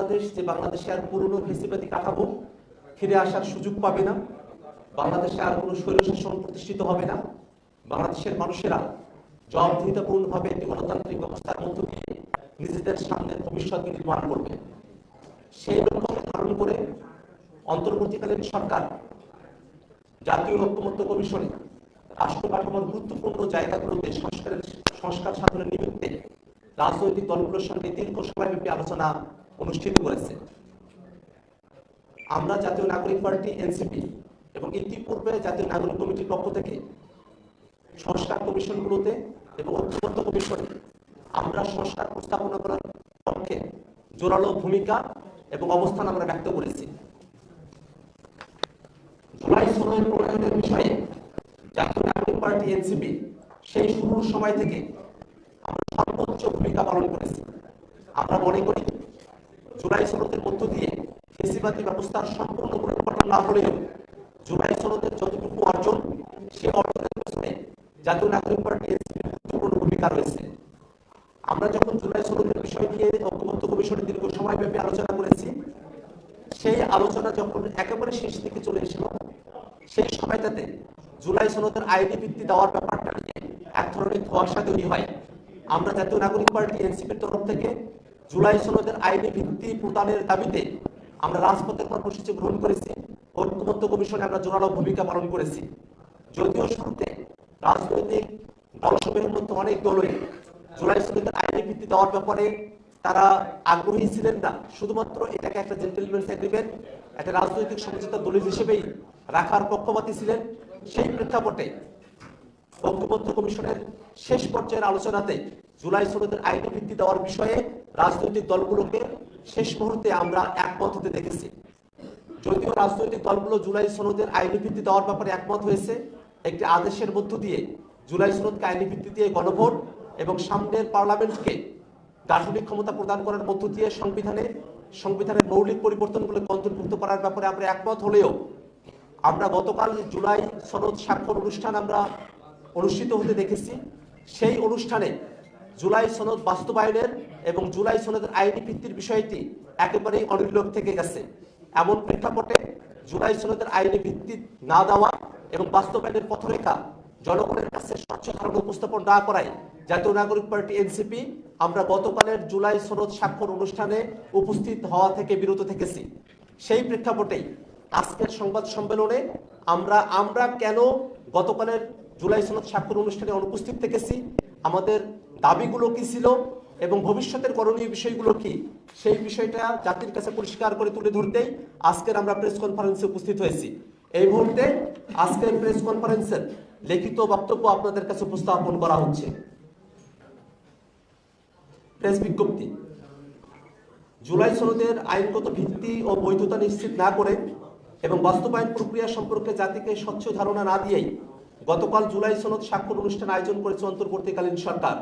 বাংলাদেশ যে বাংলাদেশে আর পুরনো ফেসিবাদী কাঠামো ফিরে আসার সুযোগ পাবে না, বাংলাদেশে আর কোনো স্বৈরশাসন প্রতিষ্ঠিত হবে না, বাংলাদেশের মানুষেরা জবাবদিহিতাপূর্ণভাবে একটি গণতান্ত্রিক ব্যবস্থার মধ্য দিয়ে নিজেদের সামনের ভবিষ্যৎকে নির্মাণ করবে। সেই লক্ষ্যকে ধারণ করে অন্তর্বর্তীকালীন সরকার, জাতীয় ঐক্যমত্য কমিশনে রাষ্ট্র কাঠামোর গুরুত্বপূর্ণ জায়গাগুলোতে সংস্কারের সংস্কার সাধনের নিমিত্তে রাজনৈতিক দলগুলোর সঙ্গে দীর্ঘ সময়ব্যাপী আলোচনা অনুষ্ঠিত করেছে আমরা জাতীয় নাগরিক পার্টি, এনসিপি এবং ইতিপূর্বে জাতীয় নাগরিক কমিটির পক্ষ থেকে সংস্কার কমিশনগুলোতে এবং ঐক্যমত্য কমিশনে আমরা সংস্কার প্রস্তাবনা করার পক্ষে জোরালো ভূমিকা এবং অবস্থান আমরা ব্যক্ত করেছি। জুলাই সনদ প্রণয়নের বিষয়ে জাতীয় নাগরিক পার্টি, এনসিপি সেই শুরুর সময় থেকে আমরা সর্বোচ্চ ভূমিকা পালন করেছি। আমরা মনে করি জুলাই সনদের মধ্য দিয়ে ফেসিবাদী ব্যবস্থার সম্পূর্ণ পরিবর্তন না হলেও জুলাই সনদের যতটুকু অর্জন, সে অর্জনের পেছনে জাতীয় নাগরিক পার্টি এনসিপির গুরুত্বপূর্ণ ভূমিকা রয়েছে। আমরা যখন জুলাই সনদের বিষয় নিয়ে ঐক্যমত্য কমিশনে দীর্ঘ সময়ব্যাপী আলোচনা করেছি, সেই আলোচনা যখন একেবারে শেষ দিকে চলে এসেছিল, সেই সময়টাতে জুলাই সনদের আইনি ভিত্তি দেওয়ার ব্যাপারটা নিয়ে এক ধরনের ধোয়াশা তৈরি হয়। আমরা জাতীয় নাগরিক পার্টি এনসিপির তরফ থেকে জুলাই সনদের আইনি ভিত্তি প্রদানের দাবিতে আমরা রাজপথের কর্মসূচি গ্রহণ করেছি। ঐক্যমত্য কমিশনে আমরা জোরালো ভূমিকা পালন করেছি। যদিও শুরুতে রাজনৈতিক দলসমূহের মধ্যে অনেক দলই জুলাই সনদের আইনি ভিত্তি দেওয়ার ব্যাপারে তারা আগ্রহী ছিলেন না। শুধুমাত্র এটাকে একটা জেন্টেলম্যানস এগ্রিমেন্ট একটা রাজনৈতিক সমঝোতা দলিল হিসেবেই রাখার পক্ষপাতী ছিলেন। সেই প্রেক্ষাপটে ঐক্যবদ্ধ কমিশনের শেষ পর্যায়ের আলোচনাতে জুলাই সনদের আইনি ভিত্তি দেওয়ার বিষয়ে রাজনৈতিক দলগুলোকে শেষ মুহূর্তে আমরা একমত হতে দেখেছি। যদিও রাজনৈতিক দলগুলো জুলাই সনদের আইনি ভিত্তি দেওয়ার ব্যাপারে একমত হয়েছে, একটি আদেশের মধ্য দিয়ে জুলাই সনদকে আইনি ভিত্তি দিয়ে গণভোট এবং সামনের পার্লামেন্টকে দার্শনিক ক্ষমতা প্রদান করার মধ্য দিয়ে সংবিধানে, সংবিধানের মৌলিক পরিবর্তনগুলোকে অন্তর্ভুক্ত করার ব্যাপারে আমরা একমত হলেও আমরা গতকাল জুলাই সনদ স্বাক্ষর অনুষ্ঠান আমরা অনুষ্ঠিত হতে দেখেছি। সেই অনুষ্ঠানে জুলাই সনদ বাস্তবায়নের এবং জুলাই সনদের আইনি ভিত্তির বিষয়টি একেবারেই অনির্লোক থেকে গেছে। এমন প্রেক্ষাপটে জুলাই সনদের আইনি ভিত্তি না দেওয়া এবং বাস্তবায়নের পথরেখা জনগণের কাছে স্বচ্ছ ধারণা উপস্থাপন না করায় জাতীয় নাগরিক পার্টি এনসিপি আমরা গতকালের জুলাই সনদ স্বাক্ষর অনুষ্ঠানে উপস্থিত হওয়া থেকে বিরত থেকেছি। সেই প্রেক্ষাপটেই আজকের সংবাদ সম্মেলনে আমরা আমরা কেন গতকালের জুলাই সনদ স্বাক্ষর অনুষ্ঠানে অনুপস্থিত থেকেছি? আমাদের দাবিগুলো কি ছিল এবং ভবিষ্যতের করণীয় বিষয়গুলো কি? সেই বিষয়টা জাতির কাছে পরিষ্কার করে তুলে ধরতেই আজকের আমরা প্রেস কনফারেন্সে উপস্থিত হয়েছি। এই মুহূর্তে আজকের প্রেস কনফারেন্সের লিখিত বক্তব্য আপনাদের কাছে উপস্থাপন করা হচ্ছে। প্রেস বিজ্ঞপ্তি। জুলাই সনদের আইনগত ভিত্তি ও বৈধতা নিশ্চিত না করে এবং বাস্তবায়ন প্রক্রিয়া সম্পর্কে জাতিকে স্বচ্ছ ধারণা না দিয়েই গতকাল জুলাই সনদ স্বাক্ষর অনুষ্ঠান আয়োজন করেছে অন্তর্বর্তীকালীন সরকার।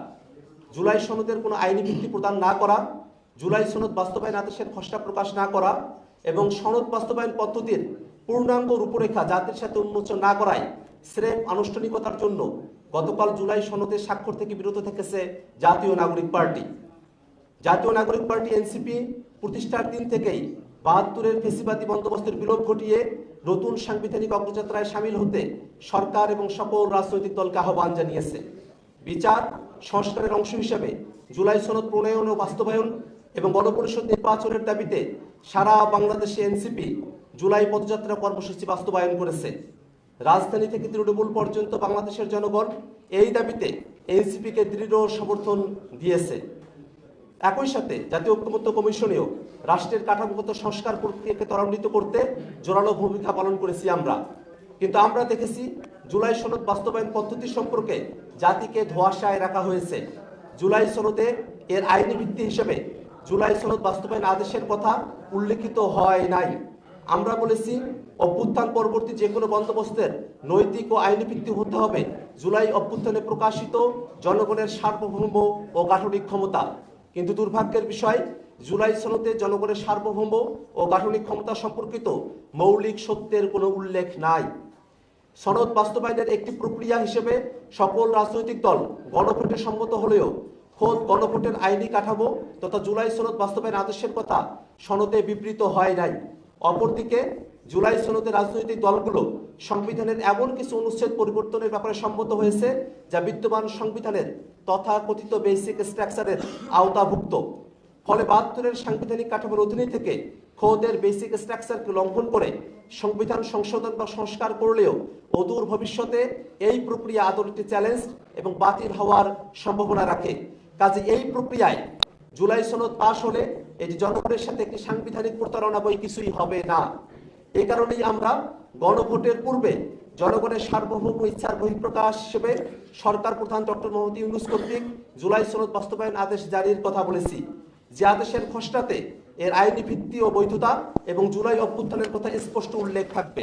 জুলাই সনদের কোনো আইনি ভিত্তি প্রদান না করা, জুলাই সনদ বাস্তবায়ন আদেশের খসড়া প্রকাশ না করা এবং সনদ বাস্তবায়ন পদ্ধতির পূর্ণাঙ্গ রূপরেখা জাতির সাথে উন্মোচন না করায় স্রেফ আনুষ্ঠানিকতার জন্য গতকাল জুলাই সনদের স্বাক্ষর থেকে বিরত থেকেছে জাতীয় নাগরিক পার্টি। জাতীয় নাগরিক পার্টি এনসিপি প্রতিষ্ঠার দিন থেকেই বাহাত্তরের ফেসিবাদী বন্দোবস্তের বিলোপ ঘটিয়ে নতুন সাংবিধানিক অগ্রযাত্রায় সামিল হতে সরকার এবং সকল রাজনৈতিক দলকে আহ্বান জানিয়েছে। বিচার সংস্কারের অংশ হিসেবে জুলাই সনদ প্রণয়ন ও বাস্তবায়ন এবং গণপরিষদ নির্বাচনের দাবিতে সারা বাংলাদেশে এনসিপি জুলাই পদযাত্রা কর্মসূচি বাস্তবায়ন করেছে। রাজধানী থেকে তৃণমূল পর্যন্ত বাংলাদেশের জনগণ এই দাবিতে এনসিপিকে দৃঢ় সমর্থন দিয়েছে। একই সাথে জাতীয় ঐক্যমত্য কমিশনেও রাষ্ট্রের কাঠামোগত সংস্কার প্রক্রিয়াকে ত্বরান্বিত করতে জোরালো ভূমিকা পালন করেছি আমরা। কিন্তু আমরা দেখেছি জুলাই সনদ বাস্তবায়ন পদ্ধতি সম্পর্কে জাতিকে ধোয়াশায় রাখা হয়েছে। জুলাই সনদে এর আইনি ভিত্তি হিসেবে জুলাই সনদ বাস্তবায়ন আদেশের কথা উল্লেখিত হয় নাই। আমরা বলেছি, অভ্যুত্থান পরবর্তী যে কোনো বন্দোবস্তের নৈতিক ও আইনি ভিত্তি হতে হবে। জুলাই অভ্যুত্থানে প্রকাশিত জনগণের সার্বভৌম ও গাঠনিক ক্ষমতা। কিন্তু দুর্ভাগ্যের বিষয়, জুলাই সনদে জনগণের সার্বভৌম ও গাঠনিক ক্ষমতা সম্পর্কিত মৌলিক সত্যের কোনো উল্লেখ নাই। সনদ বাস্তবায়নের একটি প্রক্রিয়া হিসেবে সকল রাজনৈতিক দল গণভোটে সম্মত হলেও খোদ গণভোটের আইনি কাঠামো তথা জুলাই সনদ বাস্তবায়ন আদেশের কথা সনদে বিবৃত হয় নাই। অপরদিকে, জুলাই সনদে রাজনৈতিক দলগুলো সংবিধানের এমন কিছু অনুচ্ছেদ পরিবর্তনের ব্যাপারে সম্মত হয়েছে যা বিদ্যমান সংবিধানের তথাকথিত বেসিক স্ট্রাকচারের আওতাভুক্ত। ফলে বাহাত্তরের সাংবিধানিক কাঠামোর অধীনে থেকে খোদের বেসিক স্ট্রাকচারকে লঙ্ঘন করে সংবিধান সংশোধন বা সংস্কার করলেও অদূর ভবিষ্যতে এই প্রক্রিয়া আদরটি চ্যালেঞ্জ এবং বাতিল হওয়ার সম্ভাবনা রাখে। কাজে এই প্রক্রিয়ায় জুলাই সনদ পাশ হলে এটি জনগণের সাথে একটি সাংবিধানিক প্রতারণা বই কিছুই হবে না। এ কারণেই আমরা গণভোটের পূর্বে জনগণের সার্বভৌম ইচ্ছার বহিঃপ্রকাশ হিসেবে সরকার প্রধান ডক্টর মোহাম্মদ ইউনুস কর্তৃক জুলাই সনদ বাস্তবায়ন আদেশ জারির কথা বলেছি। যে আদেশের খসড়াতে এর আইনি ভিত্তি ও বৈধতা এবং জুলাই অভ্যুত্থানের কথা স্পষ্ট উল্লেখ থাকবে।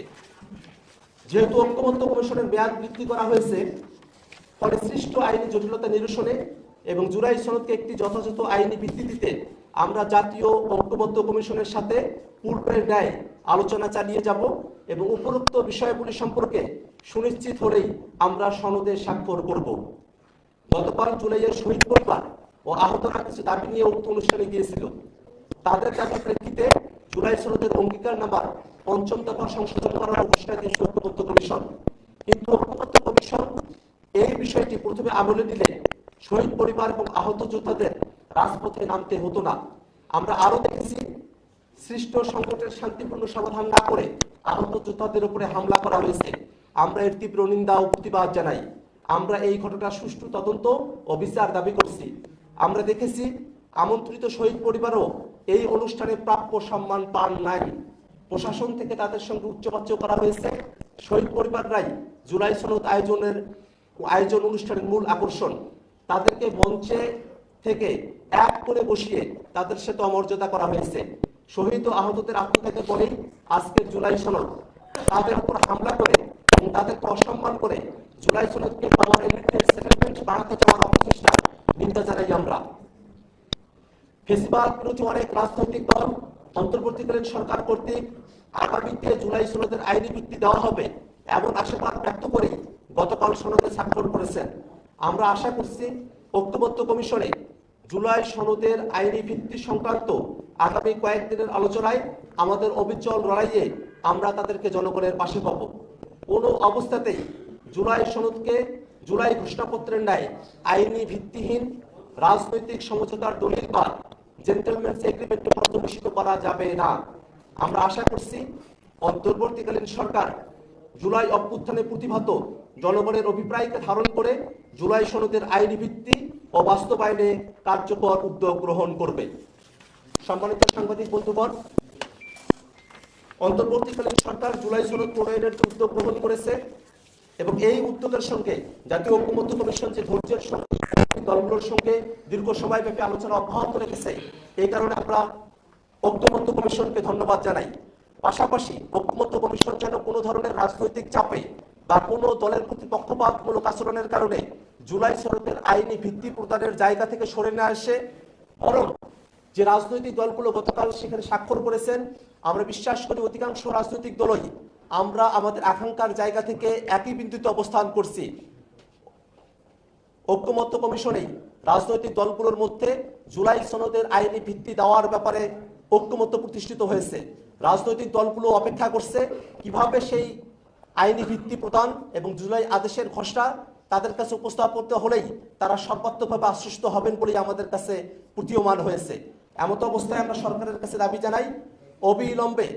যেহেতু ঐক্যমত্য কমিশনের মেয়াদ বৃদ্ধি করা হয়েছে, ফলে সৃষ্ট আইনি জটিলতা নিরসনে এবং জুলাই সনদকে একটি যথাযথ আইনি ভিত্তি দিতে আমরা জাতীয় ঐক্যবদ্ধ কমিশনের সাথে পূর্বের ন্যায় আলোচনা চালিয়ে যাব এবং উপরোক্ত বিষয়গুলি সম্পর্কে সুনিশ্চিত হলেই আমরা সনদে স্বাক্ষর করব। গতকাল জুলাইয়ের শহীদ পরিবার ও আহতরা কিছু দাবি নিয়ে উক্ত অনুষ্ঠানে গিয়েছিল। তাদের দাবির প্রেক্ষিতে জুলাই সনদের অঙ্গীকার নাম্বার পঞ্চম দফা সংশোধন করার ঘোষণা দিয়েছে ঐক্যবদ্ধ কমিশন। কিন্তু ঐক্যবদ্ধ কমিশন এই বিষয়টি প্রথমে আমলে নিলে শহীদ পরিবার এবং আহত যোদ্ধাদের রাজপথে নামতে হতো না। আমরা আরও দেখেছি, সৃষ্ট সংকটের শান্তিপূর্ণ সমাধান না করে আহত যোদ্ধাদের উপরে হামলা করা হয়েছে। আমরা এর তীব্র নিন্দা ও প্রতিবাদ জানাই। আমরা এই ঘটনার সুষ্ঠু তদন্ত ও বিচার দাবি করছি। আমরা দেখেছি আমন্ত্রিত শহীদ পরিবারও এই অনুষ্ঠানে প্রাপ্য সম্মান পান নাই। প্রশাসন থেকে তাদের সঙ্গে উচ্চবাচ্য করা হয়েছে। শহীদ পরিবাররাই জুলাই সনদ আয়োজনের, আয়োজন অনুষ্ঠানের মূল আকর্ষণ। তাদেরকে মঞ্চে থেকে এক করে বসিয়ে তাদের সাথে অমর্যাদা করা হয়েছে। শহীদ ও আহতদের আত্মত্যাগের পরেই আজকের জুলাই সনদ তাদের উপর হামলা করে এবং তাদেরকে অসম্মান করে জুলাই সনদকে এলিটেড সেটেলমেন্ট বানাতে চাওয়ার অপচেষ্টা নিন্দা জানাই আমরা। ফেসিবাদ বিরোধী অনেক রাজনৈতিক দল অন্তর্বর্তীকালীন সরকার কর্তৃক আগামীতে জুলাই সনদের আইনি ভিত্তি দেওয়া হবে এমন আশাবাদ ব্যক্ত করে গতকাল সনদে স্বাক্ষর করেছেন। আমরা আশা করছি ঐক্যবদ্ধ কমিশনে জুলাই সনদের আইনি ভিত্তি সংক্রান্ত আগামী কয়েকদিনের আলোচনায় আমাদের অবিচল লড়াইয়ে আমরা তাদেরকে জনগণের পাশে পাব। কোনো অবস্থাতেই জুলাই সনদকে জুলাই ঘোষণাপত্রের ন্যায় আইনি ভিত্তিহীন রাজনৈতিক সমঝোতার দলিল বা জেন্টেলম্যানস এগ্রিমেন্টে পর্যবেসিত করা যাবে না। আমরা আশা করছি অন্তর্বর্তীকালীন সরকার জুলাই অভ্যুত্থানে প্রতিভাত জনগণের অভিপ্রায়কে ধারণ করে জুলাই সনদের আইনি ভিত্তি ও বাস্তবায়নে কার্যকর উদ্যোগ গ্রহণ করবে। সম্মানিত সাংবাদিক বন্ধুগণ, অন্তর্বর্তীকালীন সরকার জুলাই সনদ প্রণয়নের উদ্যোগ গ্রহণ করেছে। এবং এই উদ্যোগের সঙ্গে জাতীয় ঐক্যমত্য কমিশন যে ধৈর্যের সঙ্গে, দলগুলোর সঙ্গে দীর্ঘ সময় সময়ব্যাপী আলোচনা অব্যাহত রেখেছে, এই কারণে আমরা ঐক্যমত্য কমিশনকে ধন্যবাদ জানাই। পাশাপাশি ঐক্যমত্য কমিশন যেন কোনো ধরনের রাজনৈতিক চাপে বা কোনো দলের প্রতি পক্ষপাতমূলক আচরণের কারণে জুলাই সনদের আইনি ভিত্তি প্রদানের জায়গা থেকে সরে না আসে বরং যে রাজনৈতিক দলগুলো গতকাল সেখানে স্বাক্ষর করেছেন, আমরা বিশ্বাস করি অধিকাংশ রাজনৈতিক দলই আমরা আমাদের আকাঙ্ক্ষার জায়গা থেকে একই বিন্দুতে অবস্থান করছি। ঐক্যমত্য কমিশনে রাজনৈতিক দলগুলোর মধ্যে জুলাই সনদের আইনি ভিত্তি দেওয়ার ব্যাপারে ঐক্যমত্য প্রতিষ্ঠিত হয়েছে। রাজনৈতিক দলগুলো অপেক্ষা করছে কীভাবে সেই আইনি ভিত্তি প্রদান এবং জুলাই আদেশের খসড়া তাদের কাছে উপস্থাপিত হলেই তারা সর্বাত্মকভাবে আশ্বস্ত হবেন বলেই আমাদের কাছে প্রতীয়মান হয়েছে। এমত অবস্থায় আমরা সরকারের কাছে দাবি জানাই, অবিলম্বে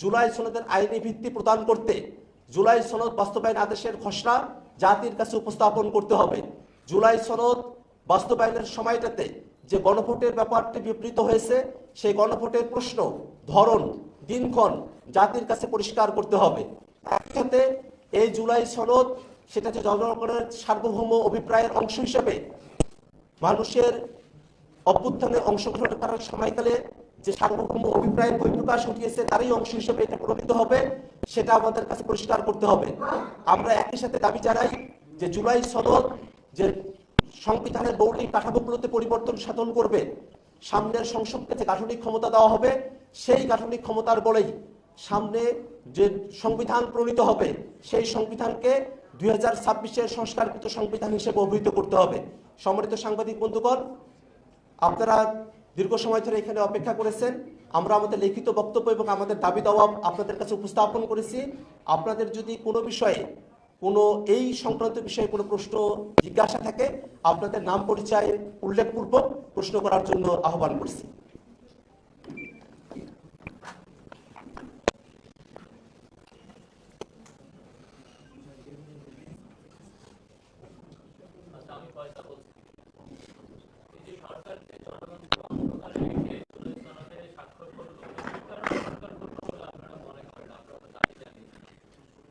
জুলাই সনদের আইনি ভিত্তি প্রদান করতে জুলাই সনদ বাস্তবায়ন আদেশের খসড়া জাতির কাছে উপস্থাপন করতে হবে। জুলাই সনদ বাস্তবায়নের সময়টাতে যে গণভোটের ব্যাপারটি বিবৃত হয়েছে, সেই গণভোটের প্রশ্ন, ধরন, দিনক্ষণ জাতির কাছে পরিষ্কার করতে হবে। একই সাথে এই জুলাই সনদ সেটা যে জনগণের সার্বভৌম অভিপ্রায়ের অংশ হিসেবে মানুষের অভ্যুত্থানে অংশগ্রহণ করার সময়কালে যে সার্বভৌম অভিপ্রায়ের বহিঃপ্রকাশ ঘটিয়েছে তারই অংশ হিসেবে এটা প্রণীত হবে, সেটা আমাদের কাছে পরিষ্কার করতে হবে। আমরা একই সাথে দাবি জানাই যে জুলাই সনদ যে সংবিধানের মৌলিক কাঠামোগুলোতে পরিবর্তন সাধন করবে, সামনের সংসদকে যে গাঠনিক ক্ষমতা দেওয়া হবে, সেই গাঠনিক ক্ষমতার বলেই সামনে যে সংবিধান প্রণীত হবে, সেই সংবিধানকে দুই হাজার ছাব্বিশের সংস্কারকৃত সংবিধান হিসেবে অভিহিত করতে হবে। সম্মানিত সাংবাদিক বন্ধুগণ, আপনারা দীর্ঘ সময় ধরে এখানে অপেক্ষা করেছেন। আমরা আমাদের লিখিত বক্তব্য এবং আমাদের দাবি দাওয়া আপনাদের কাছে উপস্থাপন করেছি। আপনাদের যদি কোনো বিষয়ে কোনো এই সংক্রান্ত বিষয়ে কোনো প্রশ্ন জিজ্ঞাসা থাকে, আপনাদের নাম পরিচয় উল্লেখপূর্বক প্রশ্ন করার জন্য আহ্বান করছি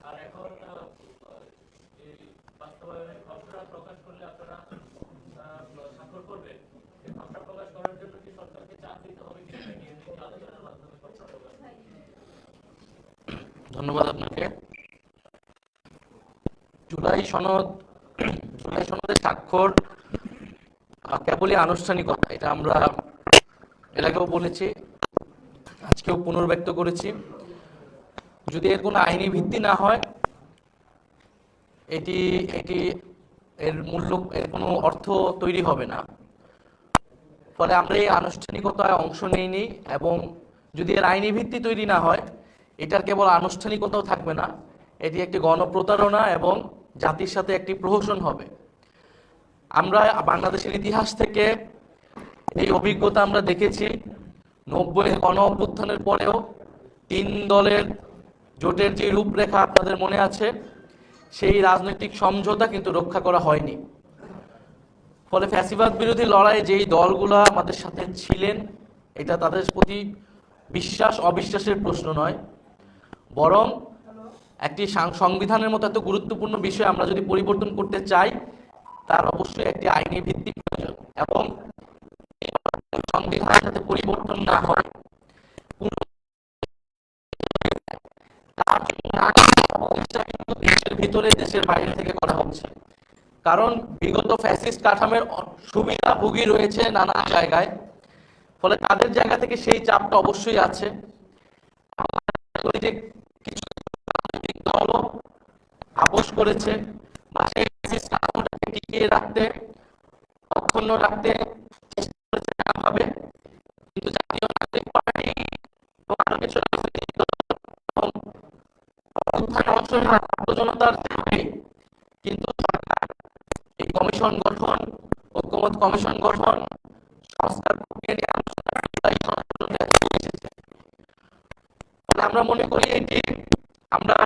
আর এখন আহ, এই বাস্তবায়নের খসড়া প্রকাশ করলে আপনারা আহ, স্বাক্ষর করবেন এই খসড়া প্রকাশ করার জন্য কি সরকারকে চাপ দিতে হবে কি নাকি এমনি কি আলোচনার মাধ্যমে খসড়া প্রকাশ ধন্যবাদ আপনাকে। জুলাই সনদ, জুলাই সনদের স্বাক্ষর কেবলই আনুষ্ঠানিকতা, এটা আমরা এর আগেও বলেছি, আজকেও পুনর্ব্যক্ত করেছি। যদি এর কোনো আইনি ভিত্তি না হয়, এটি এটি এর মূল্য, এর কোনো অর্থ তৈরি হবে না। ফলে আমরা এই আনুষ্ঠানিকতায় অংশ নেইনি এবং যদি এর আইনি ভিত্তি তৈরি না হয় এটার কেবল আনুষ্ঠানিকতাও থাকবে না। এটি একটি গণপ্রতারণা এবং জাতির সাথে একটি প্রহসন হবে। আমরা বাংলাদেশের ইতিহাস থেকে এই অভিজ্ঞতা আমরা দেখেছি। নব্বই গণ অভ্যুত্থানের পরেও তিন দলের জোটের যে রূপরেখা আপনাদের মনে আছে, সেই রাজনৈতিক সমঝোতা কিন্তু রক্ষা করা হয়নি। ফলে ফ্যাসিবাদ বিরোধী লড়াইয়ে যেই দলগুলো আমাদের সাথে ছিলেন, এটা তাদের প্রতি বিশ্বাস, অবিশ্বাসের প্রশ্ন নয়। বরং একটি সংবিধানের মতো এত গুরুত্বপূর্ণ বিষয় আমরা যদি পরিবর্তন করতে চাই, তার অবশ্যই একটি আইনি ভিত্তি প্রয়োজন এবং সংবিধানের সাথে পরিবর্তন না হয়। দেশের ভিতরে দেশের বাইরে থেকে করা হচ্ছে। কারণ বিগত ফ্যাসিস্ট কাঠামের সুবিধাভোগী রয়েছে নানা জায়গায়। ফলে তাদের জায়গা থেকে সেই চাপটা অবশ্যই আছে আমরা মনে করি যে কিছু রাজনৈতিক দলও আপোষ করেছে কাঠামোটাকে টিকিয়ে রাখতে, অক্ষুণ্ণ রাখতে চেষ্টা করেছে নানাভাবে। কিন্তু জাতীয় নাগরিক পার্টি আরও কিছু কিন্তু সরকার, এই কমিশন গঠন, ঐক্যমত কমিশন গঠন সংস্কার প্রক্রিয়া নিয়ে আলোচনা জুলাই সংশোধনে এগিয়ে এসেছে। ফলে আমরা মনে করি এটি আমরা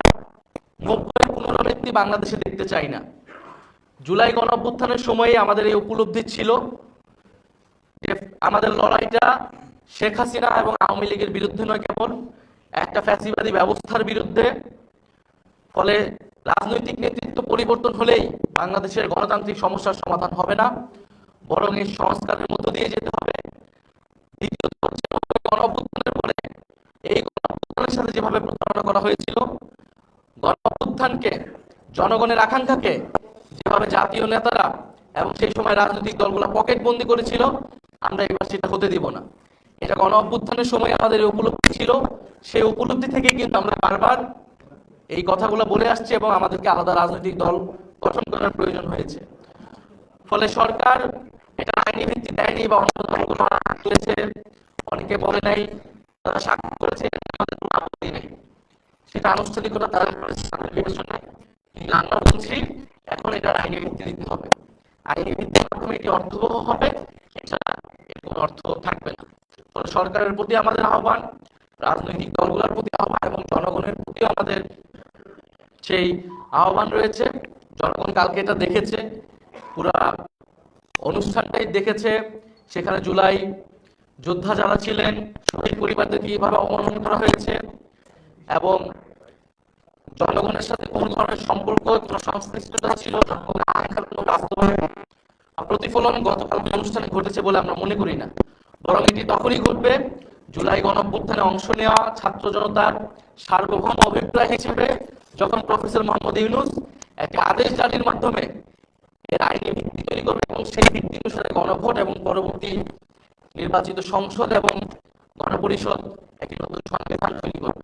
নব্বই পুনরাবৃত্তি বাংলাদেশে দেখতে চাই না। জুলাই গণ অভ্যুত্থানের সময়ে আমাদের এই উপলব্ধি ছিল যে আমাদের লড়াইটা শেখ হাসিনা এবং আওয়ামী লীগের বিরুদ্ধে নয় কেবল, একটা ফ্যাসিবাদী ব্যবস্থার বিরুদ্ধে। ফলে রাজনৈতিক নেতৃত্ব পরিবর্তন হলেই বাংলাদেশের গণতান্ত্রিক সমস্যার সমাধান হবে না, বরং এই সংস্কারের মধ্য দিয়ে যেতে হবে। দ্বিতীয়ত হচ্ছে নব্বই গণ অভ্যুত্থানের পরে এই গণ অভ্যুত্থানের সাথে যেভাবে প্রতারণা করা হয়েছিল গণ অভ্যুত্থানকে জনগণের আকাঙ্ক্ষাকে যেভাবে জাতীয় নেতারা এবং সেই সময় রাজনৈতিক দলগুলো পকেট বন্দি করেছিল, আমরা এবার সেটা হতে দিব না। এটা গণ অভ্যুত্থানের সময় আমাদের উপলব্ধি ছিল। সেই উপলব্ধি থেকে কিন্তু আমরা বারবার এই কথাগুলো বলে আসছে এবং আমাদেরকে আলাদা রাজনৈতিক দল গঠন করার প্রয়োজন হয়েছে। ফলে সরকার এটা আইনি ভিত্তি দেয়নি বা অন্য দলগুলো তুলেছে, অনেকে বলে নাই, তারা সাক্ষর করেছে আমাদের কোনো আপত্তি নেই। সেটা আনুষ্ঠানিকতা তাদের বিবেচনায় আমরা বলছি, এখন এটা আইনি ভিত্তি দিতে হবে। আইনি ভিত্তির মাধ্যমে এটি অর্থবহ হবে এছাড়া এর কোনো অর্থ থাকবে না। ফলে সরকারের প্রতি আমাদের আহ্বান, রাজনৈতিক দলগুলোর প্রতি আহ্বান এবং জনগণের প্রতি আমাদের সেই আহ্বান রয়েছে। জনগণ কালকে এটা দেখেছে, পুরা অনুষ্ঠানটাই দেখেছে। সেখানে জুলাই যোদ্ধা যারা ছিলেন, শহীদ পরিবারদের কীভাবে অবমাননা করা হয়েছে এবং জনগণের সাথে কোন ধরনের সম্পর্ক, কোন সংশ্লিষ্টতা ছিল প্রতিফলন গতকাল অনুষ্ঠানে ঘটেছে বলে আমরা মনে করি না। বরং এটি তখনই ঘটবে, জুলাই গণঅভ্যুত্থানে অংশ নেওয়া ছাত্র জনতার সার্বভৌম অভিপ্রায় হিসেবে যখন প্রফেসর মোহাম্মদ ইউনুস একটি আদেশ জারির মাধ্যমে এর আইনি ভিত্তি তৈরি করবে এবং সেই ভিত্তি অনুসারে গণভোট এবং পরবর্তী নির্বাচিত সংসদ এবং গণপরিষদ একটি নতুন সংবিধান তৈরি করবে।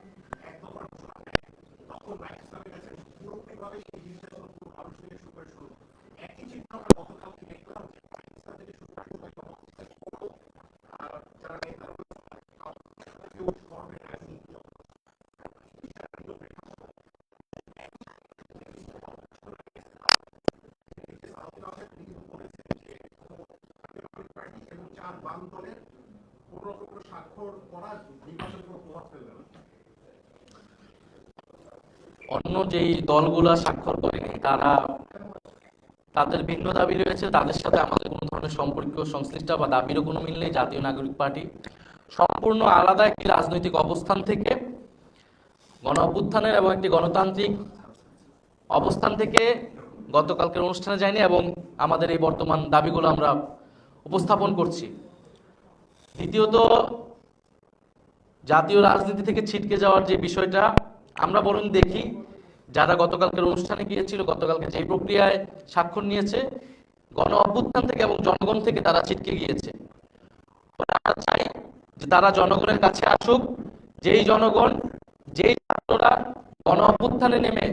বাম দলের কোন রকম স্বাক্ষর করা নির্বাচনের কোনো প্রভাব ফেলবে না। অন্য যেই দলগুলা স্বাক্ষর করেনি, তারা তাদের ভিন্ন দাবি রয়েছে, তাদের সাথে আমাদের কোনো ধরনের সম্পর্ক সংশ্লিষ্ট বা দাবিরও কোনো মিল নেই, জাতীয় নাগরিক পার্টি। সম্পূর্ণ আলাদা একটি রাজনৈতিক অবস্থান থেকে গণ অভ্যুত্থানের এবং একটি গণতান্ত্রিক অবস্থান থেকে গতকালকের অনুষ্ঠানে যায়নি এবং আমাদের এই বর্তমান দাবিগুলো আমরা উপস্থাপন করছি। দ্বিতীয়ত, জাতীয় রাজনীতি থেকে ছিটকে যাওয়ার যে বিষয়টা, আমরা বরং দেখি যারা গতকালকের অনুষ্ঠানে গিয়েছিল, গতকালকে যে প্রক্রিয়ায় স্বাক্ষর নিয়েছে, গণ অভ্যুত্থান থেকে এবং জনগণ থেকে তারা ছিটকে গিয়েছে। আমরা চাই যে তারা জনগণের কাছে আসুক, যেই জনগণ, যেই ছাত্ররা গণ অভ্যুত্থানে নেমে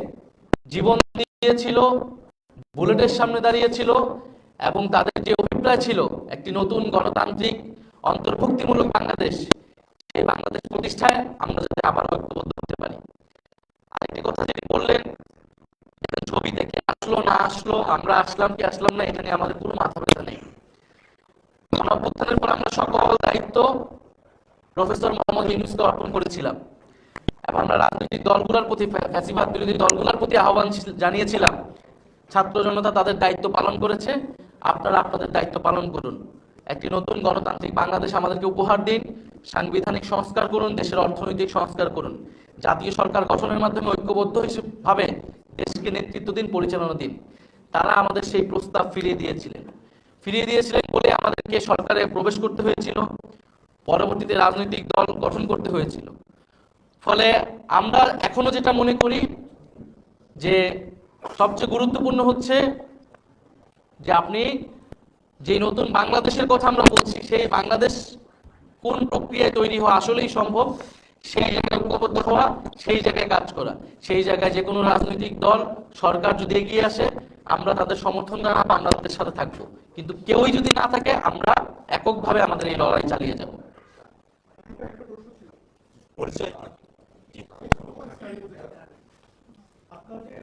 জীবন দিয়েছিল, বুলেটের সামনে দাঁড়িয়েছিল এবং তাদের যে অভিপ্রায় ছিল, একটি নতুন গণতান্ত্রিক, অন্তর্ভুক্তিমূলক বাংলাদেশ, সেই বাংলাদেশ প্রতিষ্ঠায় আমরা যাতে আবার ঐক্যবদ্ধ হতে পারি। আরেকটি কথা যেটি বললেন ছবি থেকে আসলো না আসলো, আমরা আসলাম কি আসলাম না, এটা নিয়ে আমাদের কোনো মাথা ব্যথা নেই। গণঅভ্যুত্থানের পর আমরা সকল দায়িত্ব প্রফেসর মোহাম্মদ ইউনুসকে অর্পণ করেছিলাম। এবং আমরা রাজনৈতিক দলগুলোর প্রতি ফ্যা- ফ্যাসিবাদ বিরোধী দলগুলোর প্রতি আহ্বান ছিল- জানিয়েছিলাম। ছাত্র জনতা তাদের দায়িত্ব পালন করেছে। আপনারা আপনাদের দায়িত্ব পালন করুন। একটি নতুন গণতান্ত্রিক বাংলাদেশ আমাদেরকে উপহার দিন, সাংবিধানিক সংস্কার করুন, দেশের অর্থনৈতিক সংস্কার করুন। জাতীয় সরকার গঠনের মাধ্যমে ঐক্যবদ্ধ হিসেবে দেশকে নেতৃত্ব দিন, পরিচালনা দিন। তারা আমাদের সেই প্রস্তাব ফিরিয়ে দিয়েছিলেন। ফিরিয়ে দিয়েছিলেন বলে আমাদেরকে সরকারে প্রবেশ করতে হয়েছিল। পরবর্তীতে রাজনৈতিক দল গঠন করতে হয়েছিল। ফলে আমরা এখনও যেটা মনে করি যে সবচেয়ে গুরুত্বপূর্ণ হচ্ছে যে আপনি যে নতুন বাংলাদেশের কথা আমরা বলছি, সেই বাংলাদেশ কোন প্রক্রিয়ায় তৈরি হওয়া আসলেই সম্ভব? সেই জায়গায় ঐক্যবদ্ধ হওয়া, সেই জায়গায় কাজ করা। সেই জায়গায় যে কোনো রাজনৈতিক দল, সরকার যদি এগিয়ে আসে, আমরা তাদের সমর্থন জানাব, আমরা তাদের সাথে থাকব। কিন্তু কেউই যদি না থাকে, আমরা এককভাবে আমাদের এই লড়াই চালিয়ে যাব। আপনাদের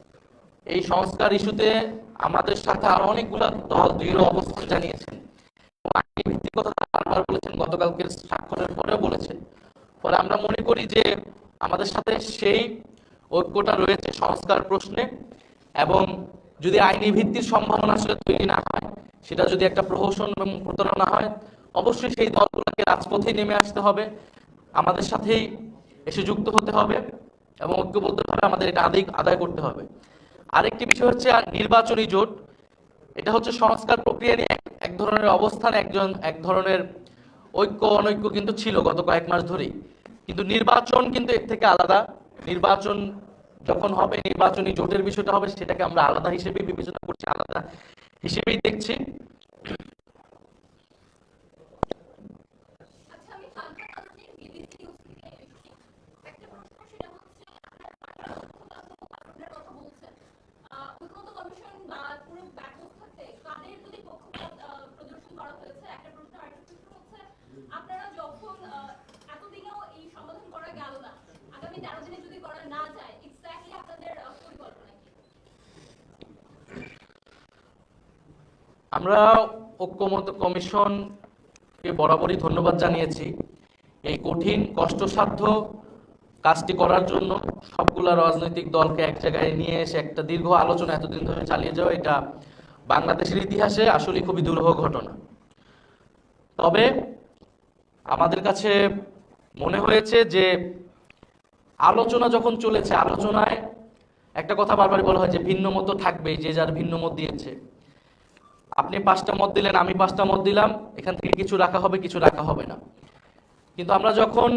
এই সংস্কার ইস্যুতে আমাদের সাথে আরও অনেকগুলো দল দৃঢ় অবস্থান জানিয়েছেন। আইনি ভিত্তিক কথা বারবার বলেছেন গতকালকে স্বাক্ষরের পরেও বলেছেন। ফলে আমরা মনে করি যে আমাদের সাথে সেই ঐক্যটা রয়েছে সংস্কার প্রশ্নে এবং যদি আইনি ভিত্তির সম্ভাবনা আসলে তৈরি না হয়, সেটা যদি একটা প্রহসন এবং প্রতারণা হয়, অবশ্যই সেই দলগুলোকে রাজপথে নেমে আসতে হবে, আমাদের সাথেই এসে যুক্ত হতে হবে এবং ঐক্যবদ্ধভাবে আমাদের এটা আদায় আদায় করতে হবে। আরেকটি বিষয় হচ্ছে নির্বাচনী জোট, এটা হচ্ছে সংস্কার প্রক্রিয়া নিয়ে এক ধরনের অবস্থান একজন, এক ধরনের ঐক্য, অনৈক্য কিন্তু ছিল গত কয়েক মাস ধরেই। কিন্তু নির্বাচন কিন্তু এর থেকে আলাদা। নির্বাচন যখন হবে, নির্বাচনী জোটের বিষয়টা হবে, সেটাকে আমরা আলাদা হিসেবে বিবেচনা করছি, আলাদা হিসেবেই দেখছি আচ্ছা আমি কালকে কালকে বিবিসি নিউজ থেকে এসেছি একটা প্রশ্ন সেটা হচ্ছে আপনারা আপনার কথা বলছেন আহ, ঐক্যমত্য কমিশন আমরা ঐক্যমত কমিশনকে বরাবরই ধন্যবাদ জানিয়েছি। এই কঠিন কষ্টসাধ্য কাজটি করার জন্য সবগুলা রাজনৈতিক দলকে এক জায়গায় নিয়ে এসে একটা দীর্ঘ আলোচনা এতদিন ধরে চালিয়ে যাওয়া, এটা বাংলাদেশের ইতিহাসে আসলে খুবই দুরূহ ঘটনা। তবে আমাদের কাছে মনে হয়েছে যে আলোচনা যখন চলেছে, আলোচনায় একটা কথা বারবার বলা হয় যে ভিন্ন মত থাকবে যে যার ভিন্ন মত দিয়েছে। আপনি পাঁচটা মত দিলেন, আমি পাঁচটা মত দিলাম, এখান থেকে কিছু রাখা হবে, কিছু রাখা হবে না। কিন্তু আমরা যখন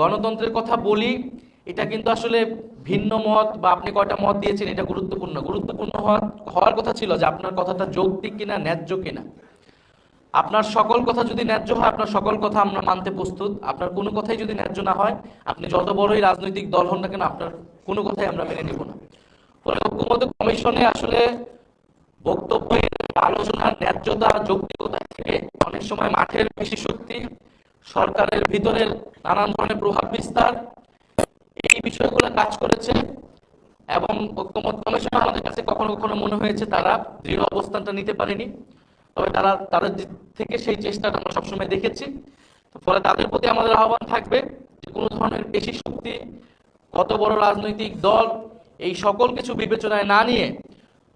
গণতন্ত্রের কথা বলি, এটা কিন্তু আসলে ভিন্ন মত বা আপনি কয়টা মত দিয়েছেন এটা গুরুত্বপূর্ণ। গুরুত্বপূর্ণ হওয়া- হওয়ার কথা ছিল যে আপনার কথাটা যৌক্তিক কিনা, ন্যায্য কিনা। আপনার সকল কথা যদি ন্যায্য হয়, আপনার সকল কথা আমরা মানতে প্রস্তুত। আপনার কোনো কথাই যদি ন্যায্য না হয়, আপনি যত বড়ই রাজনৈতিক দল হন না কেন, আপনার কোনো কথাই আমরা মেনে নেব না। ফলে ঐক্যমত্য কমিশনে আসলে বক্তব্যের আলোচনার ন্যায্যতা, যৌক্তিকতা থেকে অনেক সময় মাঠের বেশি শক্তি সরকারের ভিতরের নানান ধরনের প্রভাব বিস্তার এই বিষয়গুলো কাজ করেছে এবং ঐক্যমত কমিশন আমাদের কাছে কখনো কখনো মনে হয়েছে তারা দৃঢ় অবস্থানটা নিতে পারেনি। তবে তারা তাদের থেকে সেই চেষ্টাটা আমরা সবসময় দেখেছি। ফলে তাদের প্রতি আমাদের আহ্বান থাকবে যে কোনো ধরনের পেশি শক্তি, কত বড় রাজনৈতিক দল, এই সকল কিছু বিবেচনায় না নিয়ে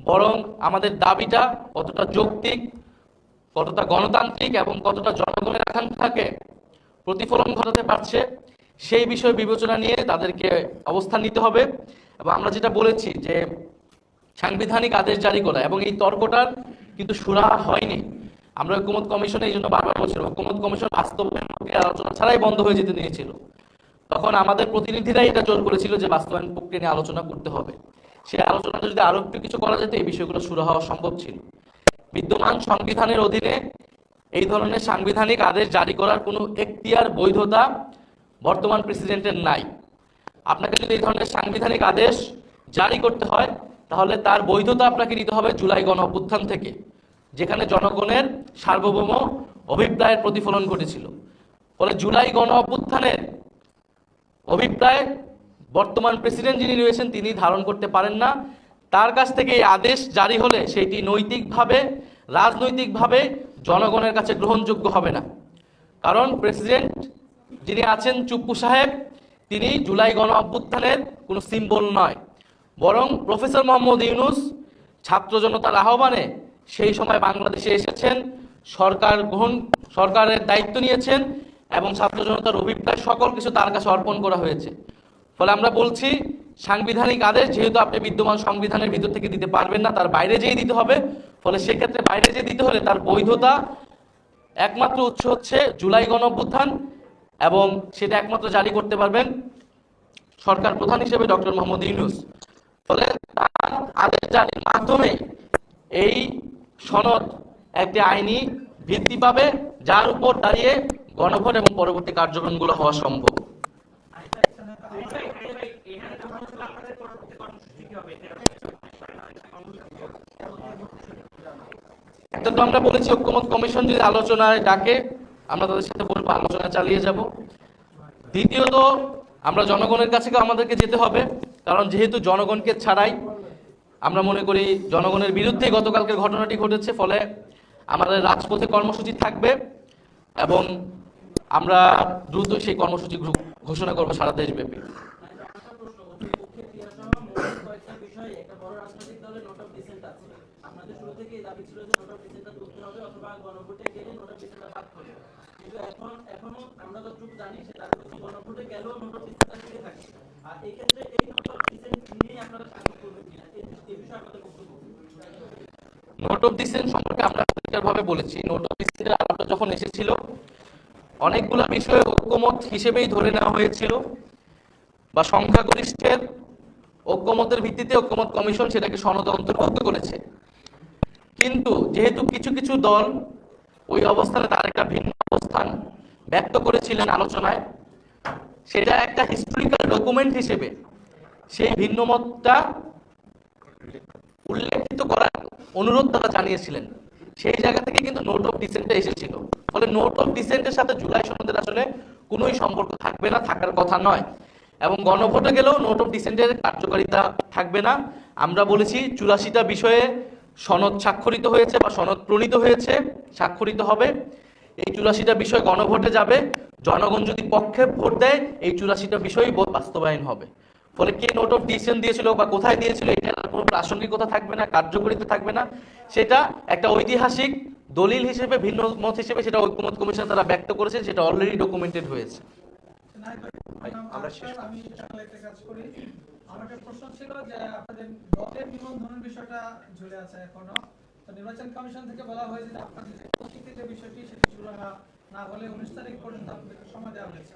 বরং আমাদের দাবিটা কতটা যৌক্তিক, কতটা গণতান্ত্রিক এবং কতটা জনগণের আকাঙ্ক্ষাকে প্রতিফলন ঘটাতে পারছে, সেই বিষয়ে বিবেচনা নিয়ে তাদেরকে অবস্থান নিতে হবে। এবং আমরা যেটা বলেছি যে, সাংবিধানিক আদেশ জারি করা এবং এই তর্কটার কিন্তু সুরা হয়নি। আমরা ঐক্যমত কমিশনে এই জন্য বারবার বলছিল ঐক্যমত কমিশন বাস্তবায়ন প্রক্রিয়া আলোচনা ছাড়াই বন্ধ হয়ে যেতে নিয়েছিল। তখন আমাদের প্রতিনিধিরাই এটা জোর করেছিল যে বাস্তবায়ন প্রক্রিয়া নিয়ে আলোচনা করতে হবে। সেই আলোচনাটা যদি আরও একটু কিছু করা যেত, এই বিষয়গুলো শুরু হওয়া সম্ভব ছিল। বিদ্যমান সংবিধানের অধীনে এই ধরনের সাংবিধানিক আদেশ জারি করার কোনো এখতিয়ার, বৈধতা বর্তমান প্রেসিডেন্টের নাই। আপনাকে যদি এই ধরনের সাংবিধানিক আদেশ জারি করতে হয়, তাহলে তার বৈধতা আপনাকে নিতে হবে জুলাই গণ অভ্যুত্থান থেকে, যেখানে জনগণের সার্বভৌম অভিপ্রায়ের প্রতিফলন ঘটেছিল। ফলে জুলাই গণ অভ্যুত্থানের অভিপ্রায় বর্তমান প্রেসিডেন্ট যিনি রয়েছেন, তিনি ধারণ করতে পারেন না। তার কাছ থেকে এই আদেশ জারি হলে সেটি নৈতিকভাবে, রাজনৈতিকভাবে জনগণের কাছে গ্রহণযোগ্য হবে না। কারণ প্রেসিডেন্ট যিনি আছেন চুপ্পু সাহেব, তিনি জুলাই গণ অভ্যুত্থানের কোনো সিম্বল নয়। বরং প্রফেসর মোহাম্মদ ইউনুস ছাত্র জনতার আহ্বানে সেই সময় বাংলাদেশে এসেছেন, সরকার গ্রহণ, সরকারের দায়িত্ব নিয়েছেন এবং ছাত্র জনতার অভিপ্রায় সকল কিছু তার কাছে অর্পণ করা হয়েছে। ফলে আমরা বলছি সাংবিধানিক আদেশ, যেহেতু আপনি বিদ্যমান সংবিধানের ভিতর থেকে দিতে পারবেন না, তার বাইরে যেয়ে দিতে হবে। ফলে সেক্ষেত্রে বাইরে যেয়ে দিতে হলে তার বৈধতা একমাত্র উৎস হচ্ছে জুলাই গণ অভ্যুত্থান এবং সেটা একমাত্র জারি করতে পারবেন সরকার প্রধান হিসেবে ডক্টর মোহাম্মদ ইউনুস। ফলে তার আদেশ জারির মাধ্যমে এই সনদ একটি আইনি ভিত্তি পাবে, যার উপর দাঁড়িয়ে গণভোট এবং পরবর্তী কার্যক্রমগুলো হওয়া সম্ভব। একটা তো আমরা বলেছি ঐক্যমত কমিশন যদি আলোচনায় ডাকে, আমরা তাদের সাথে বলব, আলোচনা চালিয়ে যাব। দ্বিতীয়ত, আমরা জনগণের কাছে আমাদেরকে যেতে হবে, কারণ যেহেতু জনগণকে ছাড়াই, আমরা মনে করি জনগণের বিরুদ্ধে গতকালকের ঘটনাটি ঘটেছে, ফলে আমাদের রাজপথে কর্মসূচি থাকবে এবং আমরা দ্রুত সেই কর্মসূচি ঘোষণা করব সারা দেশব্যাপী। নোট অফ ডিসেন্ট সম্পর্কে আমরা পরিষ্কারভাবে বলেছি। নোট অফ ডিসেন্টের আলাপটা যখন এসেছিল অনেকগুলো বিষয়ে ঐক্যমত হিসেবেই ধরে নেওয়া হয়েছিল বা সংখ্যাগরিষ্ঠের ঐক্যমতের ভিত্তিতে ঐক্যমত কমিশন সেটাকে সনদ অন্তর্ভুক্ত করেছে। কিন্তু যেহেতু কিছু কিছু দল ওই অবস্থানে তার একটা ভিন্ন অবস্থান ব্যক্ত করেছিলেন আলোচনায়, সেটা একটা হিস্টোরিক্যাল ডকুমেন্ট হিসেবে সেই ভিন্ন মতটা উল্লেখিত করার অনুরোধ তারা জানিয়েছিলেন। সেই জায়গা থেকে কিন্তু নোট অফ ডিসেন্টে এসেছিল। ফলে নোট অফ ডিসেন্টের সাথে জুলাই সনদের আসলে কোনোই সম্পর্ক থাকবে না, থাকার কথা নয়। এবং গণভোটে গেলেও নোট অফ ডিসেন্টের কার্যকারিতা থাকবে না। আমরা বলেছি চুরাশিটা বিষয়ে সনদ স্বাক্ষরিত হয়েছে বা সনদ প্রণীত হয়েছে, স্বাক্ষরিত হবে। এই চুরাশিটা বিষয় গণভোটে যাবে। জনগণ যদি পক্ষে ভোট দেয়, এই চুরাশিটা বিষয়ই বাস্তবায়ন হবে। ফলে কে নোট অফ ডিসিশন দিয়েছিল বা কোথায় দিয়েছিল এটা কোনো প্রাসঙ্গিকতা থাকবে না কার্যকরিতা থাকবে না। সেটা একটা ঐতিহাসিক দলিল হিসেবে ভিন্ন মত হিসেবে সেটা ঐক্যমত কমিশন তারা ব্যক্ত করেছে সেটা অলরেডি ডকুমেন্টেড হয়েছে। আমরা শেষ আমি কাজ করি। আমার একটা প্রশ্ন ছিল যে আপনাদের দলের নিবন্ধনের বিষয়টা ঝুলে আছে এখনও। তো নির্বাচন কমিশন থেকে বলা হয়েছে যে আপনাদের যে বিষয়টি সেটি ঝুলে না না হলে উনিশ তারিখ পর্যন্ত আপনাদেরকে সময় দেওয়া হয়েছে।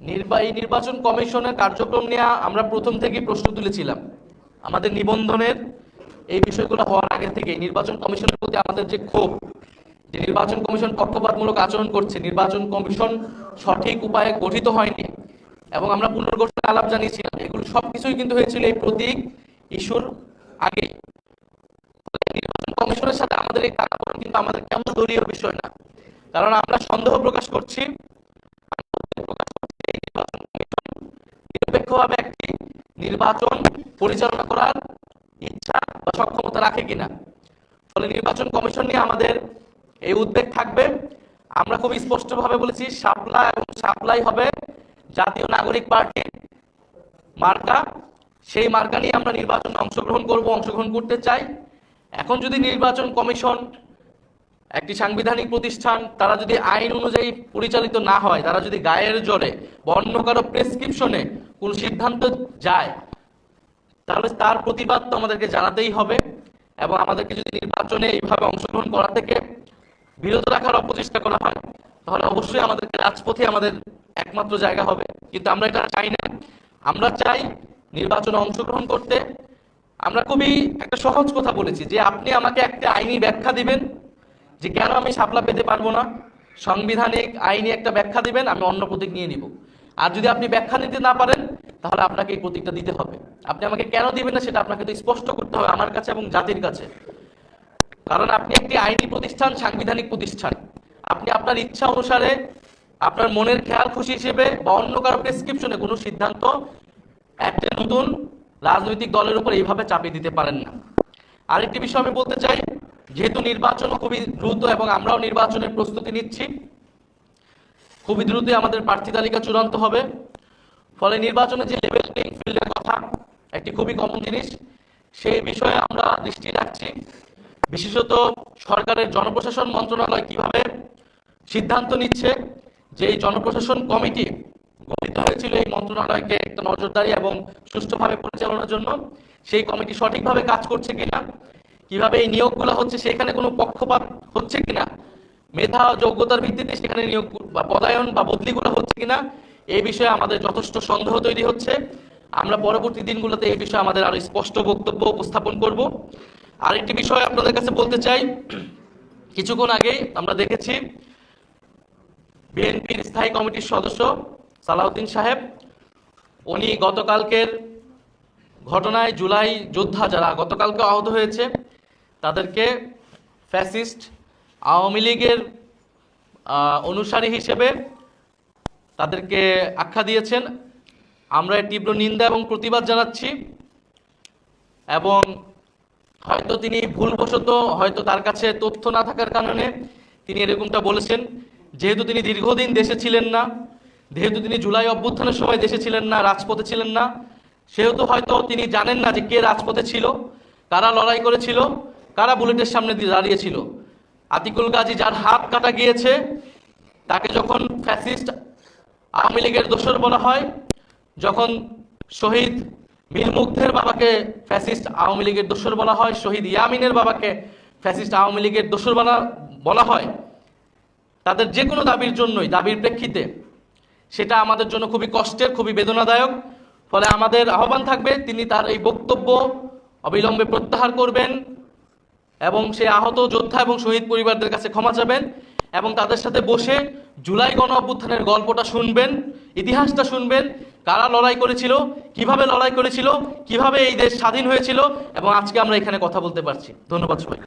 নির্বাহী নির্বাচন কমিশনের কার্যক্রম নিয়ে আমরা প্রথম থেকেই প্রশ্ন তুলেছিলাম। আমাদের নিবন্ধনের এই বিষয়গুলো হওয়ার আগে থেকে নির্বাচন কমিশনের প্রতি আমাদের যে ক্ষোভ, যে নির্বাচন কমিশন পক্ষপাতমূলক আচরণ করছে, নির্বাচন কমিশন সঠিক উপায়ে গঠিত হয়নি এবং আমরা পুনর্গঠনের আলাপ জানিয়েছিলাম। এগুলো সবকিছুই কিন্তু হয়েছিল এই প্রতীক ইস্যুর আগে কমিশনের সাথে আমাদের এই টানাপোড়েন কিন্তু আমাদের কেমন দলীয় বিষয় না। কারণ আমরা সন্দেহ প্রকাশ করছি। নিরপেক্ষভাবে একটি নির্বাচন পরিচালনা করার ইচ্ছা বা সক্ষমতা রাখে কিনা। ফলে নির্বাচন কমিশন নিয়ে আমাদের এই উদ্বেগ থাকবে। আমরা খুব স্পষ্টভাবে বলেছি সাপ্লাই এবং সাপ্লাই হবে জাতীয় নাগরিক পার্টি মার্কা। সেই মার্কা নিয়ে আমরা নির্বাচনে অংশগ্রহণ করব, অংশগ্রহণ করতে চাই। এখন যদি নির্বাচন কমিশন একটি সাংবিধানিক প্রতিষ্ঠান, তারা যদি আইন অনুযায়ী পরিচালিত না হয়, তারা যদি গায়ের জোরে বা অন্য কারও প্রেসক্রিপশনে কোন সিদ্ধান্ত যায়, তাহলে তার প্রতিবাদ তো আমাদেরকে জানাতেই হবে এবং আমাদেরকে যদি নির্বাচনে এইভাবে অংশগ্রহণ করা থেকে বিরত রাখার অপচেষ্টা করা হয়, তাহলে অবশ্যই আমাদেরকে রাজপথে আমাদের একমাত্র জায়গা হবে। কিন্তু আমরা এটা চাই না। আমরা চাই নির্বাচনে অংশগ্রহণ করতে আমরা খুবই একটা সহজ কথা বলেছি যে আপনি আমাকে একটা আইনি ব্যাখ্যা দিবেন যে কেন আমি শাপলা পেতে পারব না? সাংবিধানিক আইনি একটা ব্যাখ্যা দিবেন, আমি অন্য প্রতীক নিয়ে নিব। আর যদি আপনি ব্যাখ্যা দিতে না পারেন, তাহলে আপনাকে এই প্রতীকটা দিতে হবে। আপনি আমাকে কেন দিবেন না সেটা আপনাকে তো স্পষ্ট করতে হবে আমার কাছে এবং জাতির কাছে। কারণ আপনি একটি আইনি প্রতিষ্ঠান, সাংবিধানিক প্রতিষ্ঠান। আপনি আপনার ইচ্ছা অনুসারে আপনার মনের খেয়াল খুশি হিসেবে বা অন্য কারও প্রেসক্রিপশনে কোনো সিদ্ধান্ত একটা নতুন রাজনৈতিক দলের উপর এইভাবে চাপিয়ে দিতে পারেন না। আরেকটি বিষয় আমি বলতে চাই, যেহেতু নির্বাচন খুবই দ্রুত এবং আমরাও নির্বাচনের প্রস্তুতি নিচ্ছি, খুবই দ্রুতই আমাদের প্রার্থী তালিকা চূড়ান্ত হবে। ফলে নির্বাচনে যে লেভেল প্লেইং ফিল্ডের কথা, একটি খুবই কমন জিনিস, সেই বিষয়ে আমরা দৃষ্টি রাখছি। বিশেষত সরকারের জনপ্রশাসন মন্ত্রণালয় কীভাবে সিদ্ধান্ত নিচ্ছে যে এই জনপ্রশাসন কমিটি গঠিত হয়েছিল এই মন্ত্রণালয়কে একটা নজরদারি এবং সুষ্ঠুভাবে পরিচালনার জন্য। সেই কমিটি সঠিকভাবে কাজ করছে কিনা, কীভাবে এই নিয়োগগুলো হচ্ছে, সেখানে কোনো পক্ষপাত হচ্ছে কিনা, মেধা যোগ্যতার ভিত্তিতে সেখানে নিয়োগ বা পদায়ন বা বদলিগুলো হচ্ছে কিনা এই বিষয়ে আমাদের যথেষ্ট সন্দেহ তৈরি হচ্ছে। আমরা পরবর্তী দিনগুলোতে এই বিষয়ে আমাদের আরও স্পষ্ট বক্তব্য উপস্থাপন করব। আরেকটি বিষয় আপনাদের কাছে বলতে চাই। কিছুক্ষণ আগেই আমরা দেখেছি, বিএনপির স্থায়ী কমিটির সদস্য সালাউদ্দিন সাহেব, উনি গতকালকের ঘটনায় জুলাই যোদ্ধা যারা গতকালকে আহত হয়েছে, তাদেরকে ফ্যাসিস্ট আওয়ামী লীগের অনুসারী হিসেবে তাদেরকে আখ্যা দিয়েছেন। আমরা তীব্র নিন্দা এবং প্রতিবাদ জানাচ্ছি এবং হয়তো তিনি ভুলবশত, হয়তো তার কাছে তথ্য না থাকার কারণে তিনি এরকমটা বলেছেন। যেহেতু তিনি দীর্ঘদিন দেশে ছিলেন না যেহেতু তিনি জুলাই অভ্যুত্থানের সময় দেশে ছিলেন না, রাজপথে ছিলেন না, সেহেতু হয়তো তিনি জানেন না যে কে রাজপথে ছিল, কারা লড়াই করেছিল, কারা বুলেটের সামনে দাঁড়িয়েছিল। আতিকুল গাজী যার হাত কাটা গিয়েছে, তাকে যখন ফ্যাসিস্ট আওয়ামী লীগের দোসর বলা হয়, যখন শহীদ মীর মুগ্ধের বাবাকে ফ্যাসিস্ট আওয়ামী লীগের দোসর বলা হয়, শহীদ ইয়ামিনের বাবাকে ফ্যাসিস্ট আওয়ামী লীগের দোসর বলা বলা হয়, তাদের যে কোনো দাবির জন্যই, দাবির প্রেক্ষিতে সেটা আমাদের জন্য খুবই কষ্টের, খুবই বেদনাদায়ক। ফলে আমাদের আহ্বান থাকবে, তিনি তার এই বক্তব্য অবিলম্বে প্রত্যাহার করবেন এবং সে আহত যোদ্ধা এবং শহীদ পরিবারদের কাছে ক্ষমা চাবেন এবং তাদের সাথে বসে জুলাই গণ অভ্যুত্থানের গল্পটা শুনবেন, ইতিহাসটা শুনবেন, কারা লড়াই করেছিল, কীভাবে লড়াই করেছিল, কীভাবে এই দেশ স্বাধীন হয়েছিল এবং আজকে আমরা এখানে কথা বলতে পারছি। ধন্যবাদ সবাই